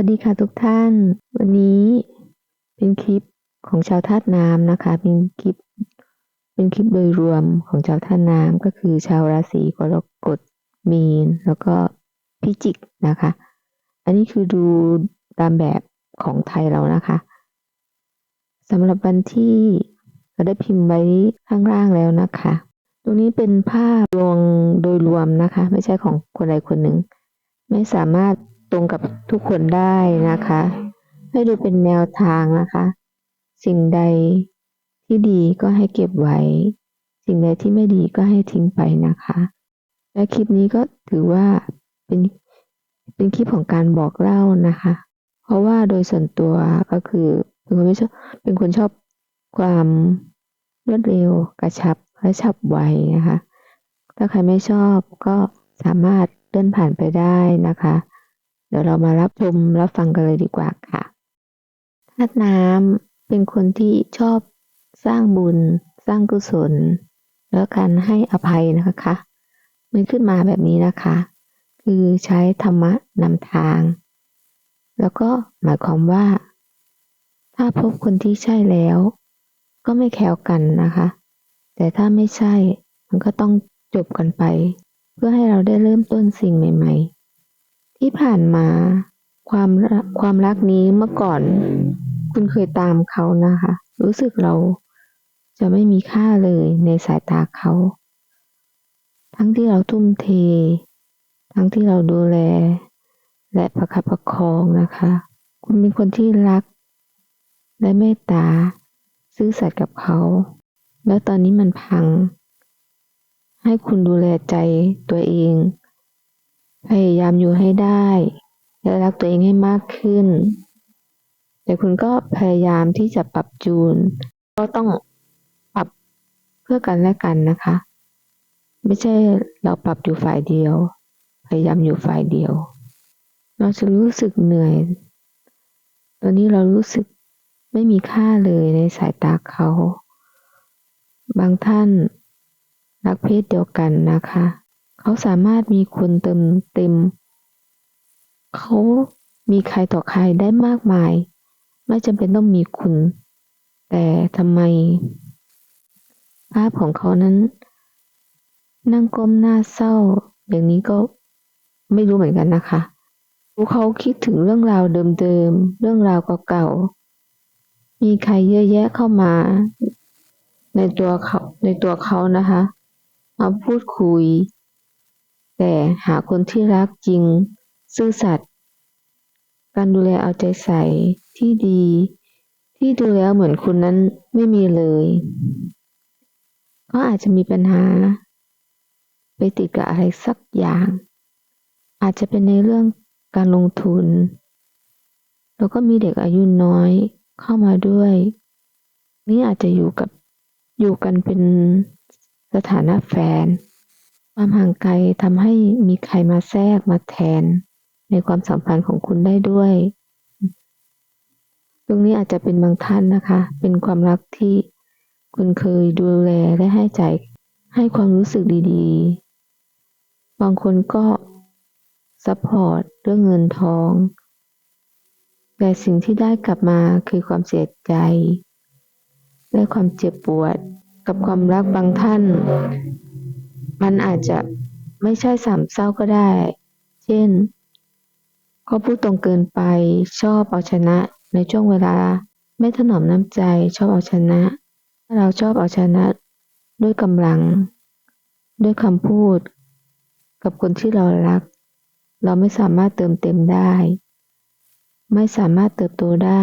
วัสดีค่ะทุกท่าน วันนี้เป็นคลิปของชาวธาตุน้ำนะคะ เป็นคลิป เป็นคลิปโดยรวมของชาวธาตุน้ำก็คือชาวราศีกรกฎมีน แล้วก็พิจิกนะคะ อันนี้คือดูตามแบบของไทยเรานะคะสำหรับวันที่เราได้พิมพ์ไว้ข้างล่างแล้วนะคะ ตรงนี้เป็นภาพรวงโดยรวมนะคะ ไม่ใช่ของคนใดคนหนึ่ง ไม่สามารถ ตรงกับทุกคนได้นะคะ ให้ดูเป็นแนวทางนะคะ สิ่งใดที่ดีก็ให้เก็บไว้ สิ่งใดที่ไม่ดีก็ให้ทิ้งไปนะคะ และคลิปนี้ก็ถือว่าเป็นเป็นคลิปของการบอกเล่านะคะ เพราะว่าโดยส่วนตัวก็คือเป็นคนไม่ชอบเป็นคนชอบความรวดเร็วกระชับและฉับไวนะคะ ถ้าใครไม่ชอบก็สามารถเลื่อนผ่านไปได้นะคะ เดี๋ยวเรามารับชมรับฟังกันเลยดีกว่าค่ะธาตุน้ำเป็นคนที่ชอบสร้างบุญ สร้างกุศล แล้วการให้อภัยนะคะมันขึ้นมาแบบนี้นะคะ คือใช้ธรรมะนำทาง แล้วก็หมายความว่า ถ้าพบคนที่ใช่แล้ว ก็ไม่แคล้วกันนะคะ แต่ถ้าไม่ใช่มันก็ต้องจบกันไป เพื่อให้เราได้เริ่มต้นสิ่งใหม่ ๆ ที่ผ่านมาความความรักนี้เมื่อก่อน คุณเคยตามเขานะคะ รู้สึกเราจะไม่มีค่าเลยในสายตาเขา ทั้งที่เราทุ่มเท ทั้งที่เราดูแล และประคับประคองนะคะ คุณเป็นคนที่รัก และเมตตา ซื่อสัตย์กับเขา แล้วตอนนี้มันพัง ให้คุณดูแลใจตัวเอง พยายามอยู่ให้ได้ และรักตัวเองให้มากขึ้น แต่คุณก็พยายามที่จะปรับจูน ก็ต้องปรับเพื่อกันและกันนะคะ ไม่ใช่เราปรับอยู่ฝ่ายเดียว พยายามอยู่ฝ่ายเดียว เราจะรู้สึกเหนื่อย ตอนนี้เรารู้สึกไม่มีค่าเลยในสายตาเขา บางท่านรักเพศเดียวกันนะคะ เขาสามารถมีคนเติมเต็ม เขามีใครต่อใครได้มากมาย ไม่จำเป็นต้องมีคุณ แต่ทำไม ภาพของเขานั้น นั่งก้มหน้าเศร้า อย่างนี้ก็ไม่รู้เหมือนกันนะคะเขาคิดถึงเรื่องราวเดิมๆ เรื่องราวเก่าๆ มีใครเยอะแยะเข้ามา ในตัวเขาในตัวเขานะคะ มาพูดคุย แต่หาคนที่รักจริง ซื่อสัตย์การดูแลเอาใจใส่ที่ดี ที่ดูแล้วเหมือนคุณนั้นไม่มีเลยก็อาจจะมีปัญหา ไปติดกับอะไรสักอย่าง อาจจะเป็นในเรื่องการลงทุน แล้วก็มีเด็กอายุน้อยเข้ามาด้วย นี่อาจจะอยู่กับอยู่กันเป็นสถานะแฟน ความห่างไกลทำให้มีใครมาแทรกมาแทน ในความสัมพันธ์ของคุณได้ด้วย ตรงนี้อาจจะเป็นบางท่านนะคะ เป็นความรักที่คุณเคยดูแลและให้ใจให้ความรู้สึกดีๆ บางคนก็ซัพพอร์ตเรื่องเงินทอง แต่สิ่งที่ได้กลับมาคือความเสียใจ และความเจ็บปวด กับความรักบางท่าน มันอาจจะไม่ใช่สามเศร้าก็ได้ เช่นเขาพูดตรงเกินไป ชอบเอาชนะ ในช่วงเวลา ไม่ถนอมน้ำใจ ชอบเอาชนะ เราชอบเอาชนะ ด้วยกำลัง ด้วยคำพูด กับคนที่เรารัก เราไม่สามารถเติมเต็มได้ ไม่สามารถเติบโตได้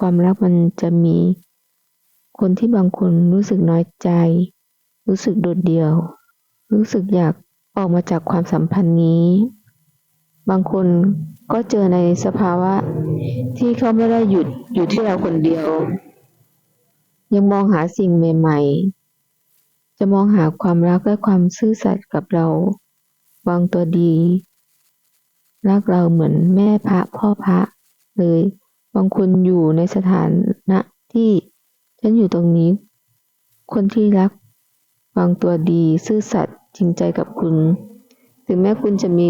ความรักมันจะมี คนที่บางคนรู้สึกน้อยใจ รู้สึกโดดเดี่ยว รู้สึกอยากออกมาจากความสัมพันธ์นี้ บางคนก็เจอในสภาวะ ที่เขาไม่ได้หยุดอยู่ที่เราคนเดียว ยังมองหาสิ่งใหม่ ๆ จะมองหาความรักและความซื่อสัตย์กับเรา วางตัวดี รักเราเหมือนแม่พระพ่อพระเลย บางคนอยู่ในสถานะที่ ฉันอยู่ตรงนี้ คนที่รัก วางตัวดี ซื่อสัตย์จริงใจกับคุณ ถึงแม้คุณจะมี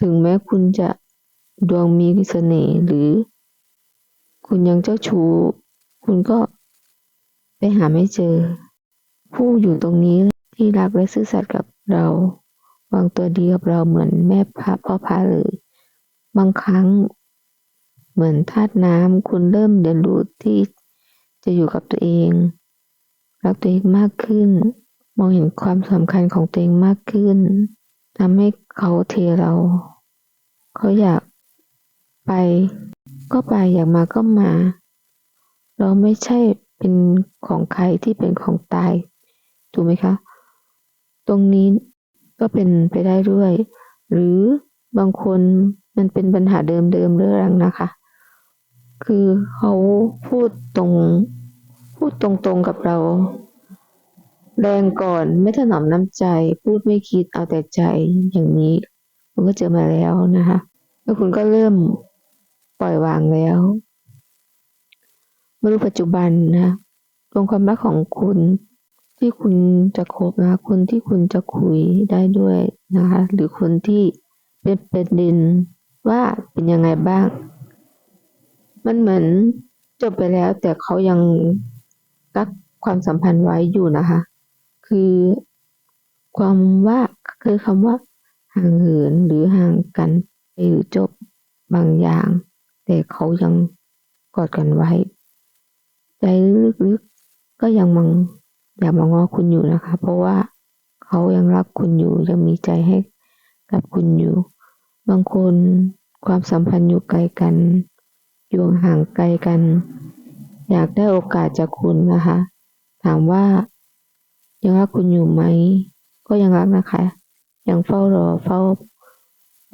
ถึงแม้คุณจะดวงมีเสน่ห์หรือ คุณยังเจ้าชู้ คุณก็ไปหาไม่เจอ ผู้อยู่ตรงนี้ที่รักและซื่อสัตย์กับเรา วางตัวดีกับเราเหมือนแม่พระพ่อพระเลยบางครั้งเหมือนธาตุน้ำคุณเริ่มเรียนรู้ที่จะอยู่กับตัวเอง รักตัวเองมากขึ้น มองเห็นความสำคัญของตัวเองมากขึ้นทำให้เขาเทเรา เขาอยากไป ก็ไปอยากมาก็มา เราไม่ใช่เป็นของใครที่เป็นของตาย ถูกไหมคะ ตรงนี้ก็เป็นไปได้ด้วย หรือบางคนมันเป็นปัญหาเดิมๆเรื่องรังนะคะ คือเขาพูดตรง พูดตรงๆกับเรา แรงก่อนไม่ถนอมน้ำใจ พูดไม่คิดเอาแต่ใจอย่างนี้มันก็เจอมาแล้วนะคะ แล้วคุณก็เริ่มปล่อยวางแล้วมารู้ปัจจุบันนะดวงความรักของคุณ ที่คุณจะคบนะคนที่คุณจะคุยได้ด้วยนะคะ หรือคนที่เป็นเประเด็นว่าเป็นยังไงบ้าง มันเหมือนจบไปแล้วแต่เขายัง กักความสัมพันธ์ไว้อยู่นะคะ คือความว่าคือคำว่าห่างเหินหรือห่างกันหรือจบบางอย่าง แต่เขายังกอดกันไว้ ใจลึกๆก็ยังมังอยากมางอคุณอยู่นะคะ เพราะว่าเขายังรักคุณอยู่ยังมีใจให้กับคุณอยู่ บางคนความสัมพันธ์อยู่ไกลกัน อยู่ห่างไกลกัน อยากได้โอกาสจากคุณนะคะ ถามว่า ยังรักคุณอยู่ไหม ก็ยังรักนะคะ ยังเฝ้ารอเฝ้า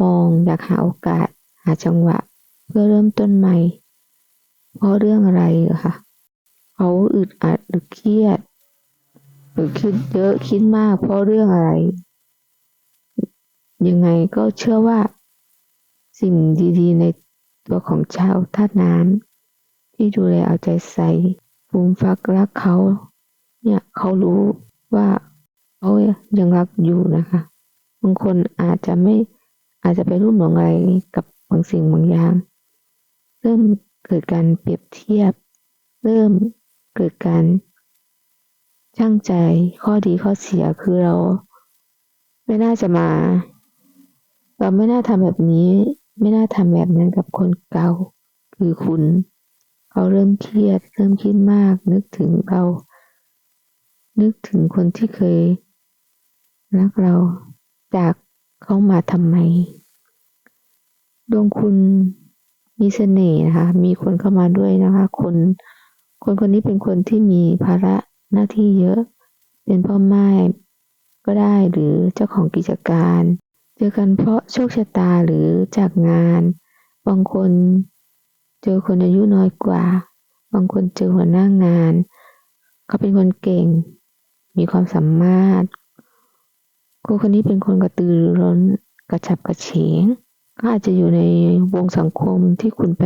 มองอยากหาโอกาส หาจังหวะ เพื่อเริ่มต้นใหม่ เพราะเรื่องอะไรเหรอคะเขาอึดอัดหรือเครียด หรือคิดเยอะคิดมาก เพราะเรื่องอะไร ยังไงก็เชื่อว่า สิ่งดีๆในตัวของชาวธาตุน้ำ ที่ดูแลเอาใจใส่ฟูมฟักรักเขา เนี่ยเขารู้ว่าเขายังรักอยู่นะคะบางคนอาจจะไม่อาจจะไปรุ่มหลงอะไรกับบางสิ่งบางอย่าง เริ่มเกิดการเปรียบเทียบ เริ่มเกิดการช่างใจข้อดีข้อเสียคือเรา ไม่น่าจะมา เราไม่น่าทำแบบนี้ ไม่น่าทำแบบนั้นกับคนเก่า คือคุณ เขาเริ่มเครียด เริ่มคิดมาก นึกถึงเรา นึกถึงคนที่เคยรักเราจากเขามาทำไม ดวงคุณมีเสน่ห์นะคะ มีคนเข้ามาด้วยนะคะ คน คนคนนี้เป็นคนที่มีภาระหน้าที่เยอะ เป็นพ่อแม่ก็ได้หรือเจ้าของกิจการ เจอกันเพราะโชคชะตาหรือจากงาน บางคน เจอคนอายุน้อยกว่า บางคนเจอหัวหน้างาน เขาเป็นคนเก่ง มีความสามารถคนคนนี้เป็นคนกระตือรือร้นกระฉับกระเฉงก็อาจจะอยู่ในวงสังคมที่คุณไป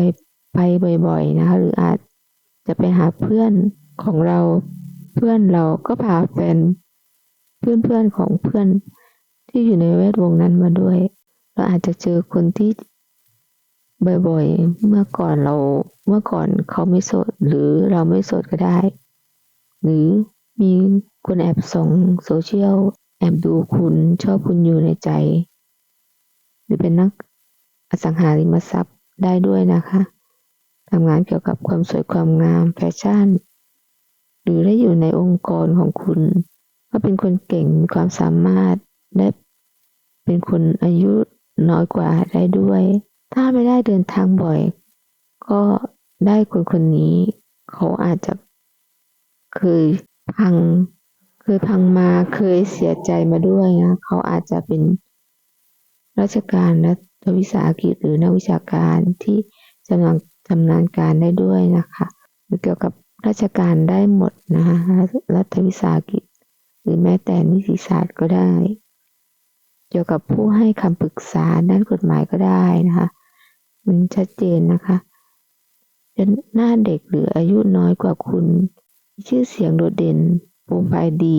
ไปบ่อยๆนะคะ หรืออาจจะไปหาเพื่อนของเราเพื่อนเราก็พาแฟนเพื่อนๆของเพื่อนที่อยู่ในแวดวงนั้นมาด้วย เราอาจจะเจอคนที่ บ่อยๆ เมื่อก่อนเราเมื่อก่อนเขาไม่โสดหรือเราไม่โสดก็ได้ หรือมีคนแอบส่องโซเชียลแอบดูคุณชอบคุณอยู่ในใจ หรือเป็นนักอสังหาริมทรัพย์ได้ด้วยนะคะทำงานเกี่ยวกับความสวยความงามแฟชั่น หรือได้อยู่ในองค์กรของคุณก็เป็นคนเก่งมีความสามารถได้เป็นคนอายุน้อยกว่าได้ด้วย ถ้าไม่ได้เดินทางบ่อย ก็ได้คนคนนี้ เขาอาจจะเคยพัง เคยพังมาเคยเสียใจมาด้วยนะเขาอาจจะเป็นราชการและวิสาหกิจหรือนักวิชาการที่จำลังชำนาญการได้ด้วยนะคะเกี่ยวกับราชการได้หมดนะคะรัฐวิสาหกิจ หรือแม้แต่นิติศาสตร์ก็ได้ เกี่ยวกับผู้ให้คำปรึกษาด้านกฎหมายก็ได้นะคะ มันชัดเจนนะคะจะหน้าเด็กหรืออายุน้อยกว่าคุณมีชื่อเสียงโดดเด่นโปรไฟล์ดี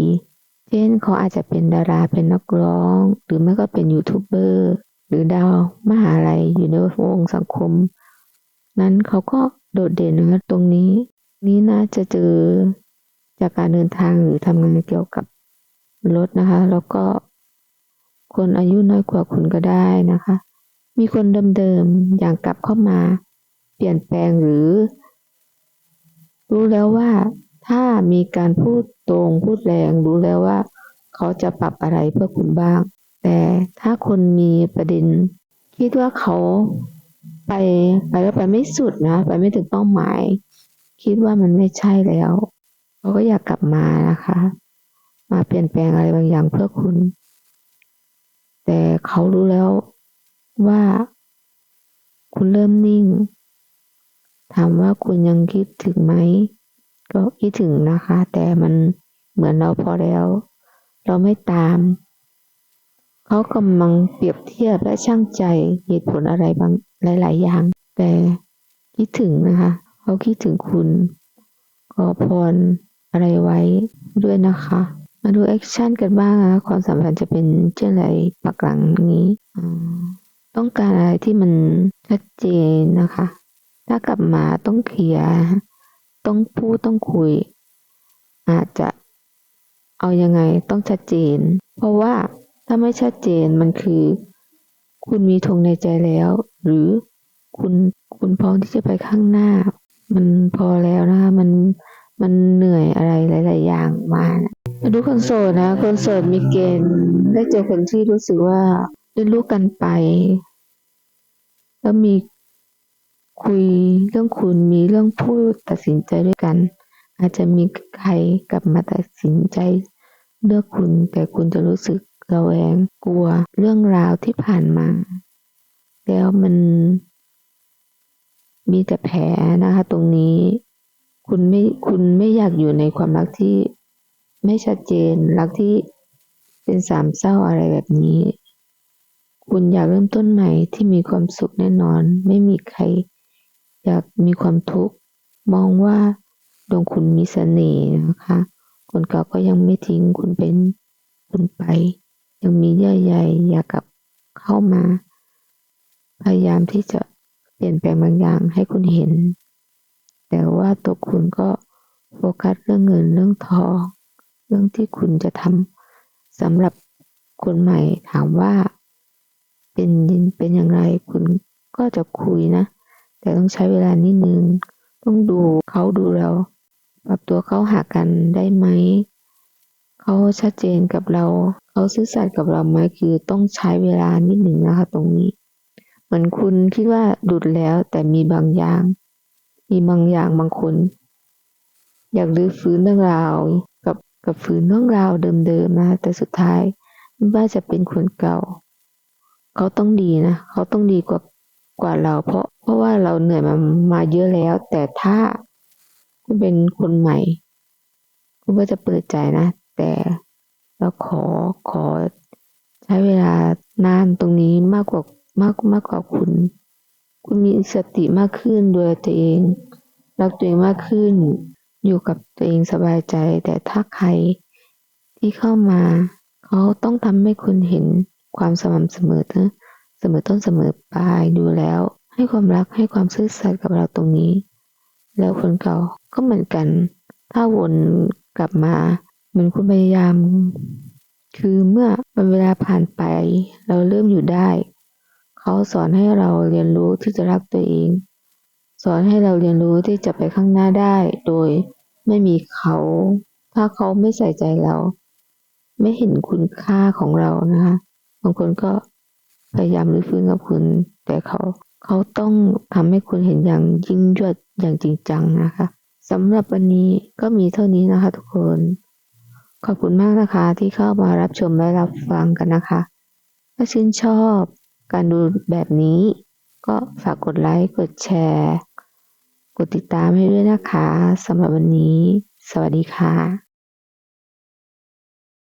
เช่นเขาอาจจะเป็นดาราเป็นนักร้อง หรือไม่ก็เป็นยูทูบเบอร์หรือดาวมหาลัยอยู่ในวงสังคม นั้นเขาก็โดดเด่นนะคะตรงนี้ นี้น่าจะเจอจากการเดินทางหรือทำงานเกี่ยวกับรถนะคะ แล้วก็คนอายุน้อยกว่าคุณก็ได้นะคะ มีคนเดิมๆอย่างกลับเข้ามา เปลี่ยนแปลงหรือ รู้แล้วว่าถ้ามีการพูดตรงพูดแรงรู้แล้วว่า เขาจะปรับอะไรเพื่อคุณบ้าง แต่ถ้าคนมีประเด็น คิดว่าเขาไปไปแล้วไปไม่สุดนะ ไปไม่ถึงเป้าหมาย คิดว่ามันไม่ใช่แล้วเขาก็อยากกลับมานะคะ มาเปลี่ยนแปลงอะไรบางอย่างเพื่อคุณ แต่เขารู้แล้ว ว่าคุณเริ่มนิ่ง ถามว่าคุณยังคิดถึงไหม ก็คิดถึงนะคะ แต่มันเหมือนเราพอแล้ว เราไม่ตาม เขากำลังเปรียบเทียบและช่างใจเหตุผลอะไรบางหลาย ๆ อย่าง แต่คิดถึงนะคะ เขาคิดถึงคุณขอพรอะไรไว้ด้วยนะคะ มาดูแอคชั่นกันบ้างนะความสัมพันธ์จะเป็นเช่นไรปักหลังนี้อ่า ต้องการอะไรที่มันชัดเจนนะคะ ถ้ากลับมาต้องเคลียร์ต้องพูดต้องคุย อาจจะเอายังไงต้องชัดเจน เพราะว่าถ้าไม่ชัดเจนมันคือ คุณมีธงในใจแล้ว หรือคุณคุณพร้อมที่จะไปข้างหน้า มันพอแล้วนะคะมันมันเหนื่อยอะไรหลาย ๆ อย่างมานะมาดูคนโสดนะคนโสดมีเกณฑ์ได้เจอคนที่รู้สึกว่า ได้รู้กันไป แล้วมีคุยเรื่องคุณมีเรื่องพูดตัดสินใจด้วยกัน อาจจะมีใครกลับมาตัดสินใจเลือกคุณ แต่คุณจะรู้สึกระแวงกลัวเรื่องราวที่ผ่านมา แล้วมันมีแต่แผลนะคะ ตรงนี้ คุณไม่คุณไม่อยากอยู่ในความรักที่ไม่ชัดเจนรักที่เป็นสามเศร้าอะไรแบบนี้ คุณอยากเริ่มต้นใหม่ที่มีความสุขแน่นอน ไม่มีใคร อยากมีความทุกข์ มองว่าดวงคุณมีเสน่ห์นะคะ คนเก่าก็ยังไม่ทิ้งคุณเป็นคุณไป ยังมีเยื่อใยอยากกลับเข้ามา พยายามที่จะเปลี่ยนแปลงบางอย่างให้คุณเห็น แต่ว่าตัวคุณก็โฟกัสเรื่องเงินเรื่องทอง เรื่องที่คุณจะทำสำหรับคนใหม่ถามว่า เป็นเป็นอย่างไรคุณก็จะคุยนะ แต่ต้องใช้เวลานิดนึง ต้องดูเขาดูเรา ปรับตัวเข้าหากันได้ไหม เขาชัดเจนกับเรา เขาซื่อสัตย์กับเราไหมคือต้องใช้เวลานิดหนึ่งนะคะ ตรงนี้ เหมือนคุณคิดว่าดุดแล้วแต่มีบางอย่าง มีบางอย่างบางคน อยากรื้อฟื้นเรื่องราวกับกับฟื้นเรื่องราวเดิมๆนะ แต่สุดท้ายไม่ว่าจะเป็นคนเก่า เขาต้องดีนะเขาต้องดีกว่ากว่าเรา เพราะเพราะว่าเราเหนื่อยมามาเยอะแล้ว แต่ถ้าคุณเป็นคนใหม่คุณก็จะเปิดใจนะ แต่เราขอขอใช้เวลานานตรงนี้มากกว่ามากมากกว่าคุณ คุณมีสติมากขึ้นโดยตัวเองรักตัวเองมากขึ้น อยู่กับตัวเองสบายใจ แต่ถ้าใครที่เข้ามา เขาต้องทำให้คุณเห็น ความสม่ำเสมอนะเสมอต้นเสมอปลายดูแล้ว ให้ความรักให้ความซื่อสัตย์กับเราตรงนี้ แล้วคนเก่าก็เหมือนกัน ถ้าวนกลับมาเหมือนคุณพยายาม คือเมื่อวันเวลาผ่านไป เราเริ่มอยู่ได้ เขาสอนให้เราเรียนรู้ที่จะรักตัวเอง สอนให้เราเรียนรู้ที่จะไปข้างหน้าได้ โดยไม่มีเขา ถ้าเขาไม่ใส่ใจเรา ไม่เห็นคุณค่าของเรานะคะ บางคนก็พยายามรื้อฟื้นกับคุณ แต่เขาเขาต้องทำให้คุณเห็นอย่างยิ่งยวดอย่างจริงจังนะคะสำหรับวันนี้ก็มีเท่านี้นะคะทุกคน ขอบคุณมากนะคะที่เข้ามารับชมและรับฟังกันนะคะ ถ้าชื่นชอบการดูแบบนี้ ก็ฝากกดไลค์กดแชร์กดติดตามให้ด้วยนะคะสำหรับวันนี้ สวัสดีค่ะ